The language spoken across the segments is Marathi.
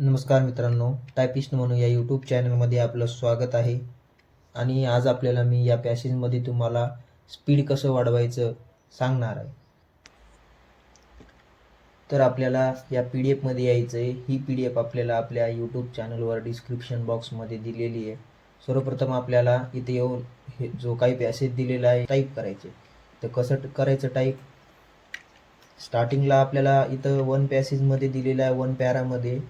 नमस्कार मित्रांनो टायपिस्ट म्हणून या यूट्यूब चॅनलमध्ये आपलं स्वागत आहे. आणि आज आपल्याला मी या पॅसेजमध्ये तुम्हाला स्पीड कसं वाढवायचं सांगणार आहे. तर आपल्याला या पी डी एफमध्ये यायचं आहे ही पी डी एफ आपल्याला आपल्या यूट्यूब चॅनलवर डिस्क्रिप्शन बॉक्समध्ये दिलेली आहे. सर्वप्रथम आपल्याला इथे येऊन हे जो काही पॅसेज दिलेला आहे टाईप करायचे. तर कसं करायचं टाईप स्टार्टिंगला आपल्याला इथं वन पॅसेजमध्ये दिलेलं आहे वन पॅरामध्ये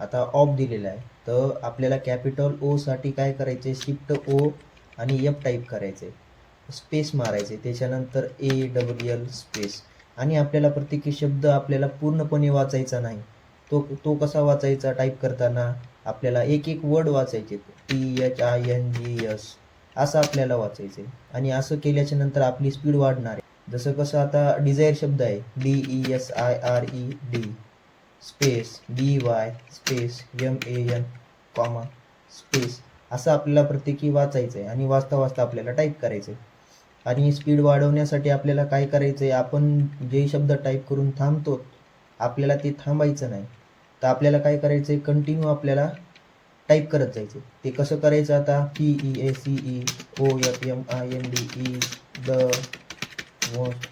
आता ऑफ दिलेला आहे. तर आपल्याला कॅपिटल ओसाठी काय करायचे शिफ्ट ओ आणि एफ टाईप करायचे स्पेस मारायचे त्याच्यानंतर ए डब्ल्यू एल स्पेस आणि आपल्याला प्रत्येक शब्द आपल्याला पूर्णपणे वाचायचा नाही. तो तो कसा वाचायचा? टाईप करताना आपल्याला एक एक वर्ड वाचायचे. T H I N G S असं आपल्याला वाचायचे आणि असं केल्याच्यानंतर आपली स्पीड वाढणार आहे. जसं कसं आता डिझायर शब्द आहे. D E S I R E D space D Y space M A N comma space असं आपल्याला प्रत्येकी वाचायचं आहे आणि वाचता वाचता आपल्याला टाईप करायचं आहे आणि स्पीड वाढवण्यासाठी आपल्याला काय करायचं आहे आपण जे शब्द टाईप करून थांबतो आपल्याला ते थांबायचं नाही. तर आपल्याला काय करायचं आहे कंटिन्यू आपल्याला टाईप करत जायचं ते कसं करायचं आता? P E A C E O F M I N D E the most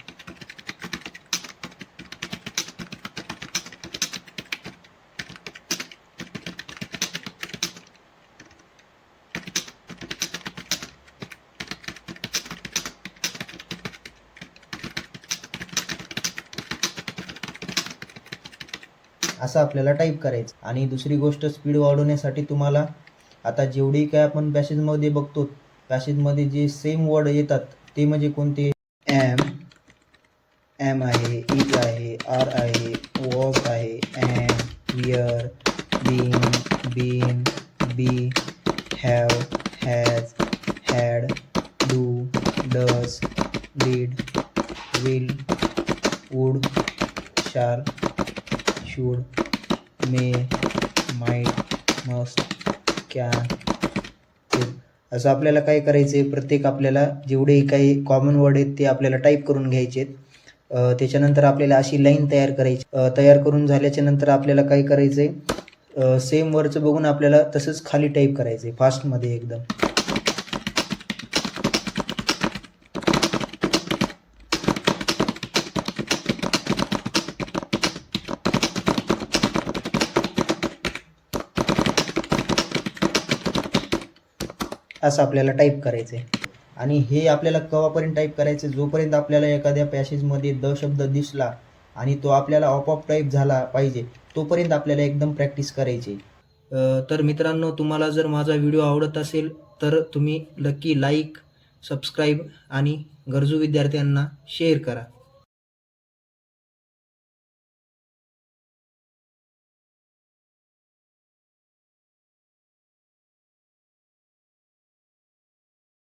असं आपल्याला टाईप करायचं. आणि दुसरी गोष्ट स्पीड वाढवण्यासाठी तुम्हाला आता जेवढी काय आपण पॅसेजमध्ये बघतो पॅसेजमध्ये जे सेम वर्ड येतात ते म्हणजे कोणते? एम एम आहे इज आहे आर आहे वॉक आहे am were been been be have has had do does did will would shall should, may, might, must, can, could. असं आपल्याला काय करायचं आहे प्रत्येक आपल्याला जेवढे काही कॉमन वर्ड आहेत ते आपल्याला टाईप करून घ्यायचे आहेत. त्याच्यानंतर आपल्याला अशी लाईन तयार करायची. तयार करून झाल्याच्यानंतर आपल्याला काय करायचं आहे सेम वरचं बघून आपल्याला तसंच खाली टाईप करायचं आहे फास्टमध्ये एकदम. असं आपल्याला टाईप करायचं आहे आणि हे आपल्याला केव्हापर्यंत टाईप करायचं जोपर्यंत आपल्याला एखाद्या पॅसेजमध्ये द शब्द दिसला आणि तो आपल्याला ऑपऑप टाईप झाला पाहिजे तोपर्यंत आपल्याला एकदम प्रॅक्टिस करायची तर मित्रांनो तुम्हाला जर माझा व्हिडिओ आवडत असेल तर तुम्ही नक्की लाईक सबस्क्राईब आणि गरजू विद्यार्थ्यांना शेअर करा.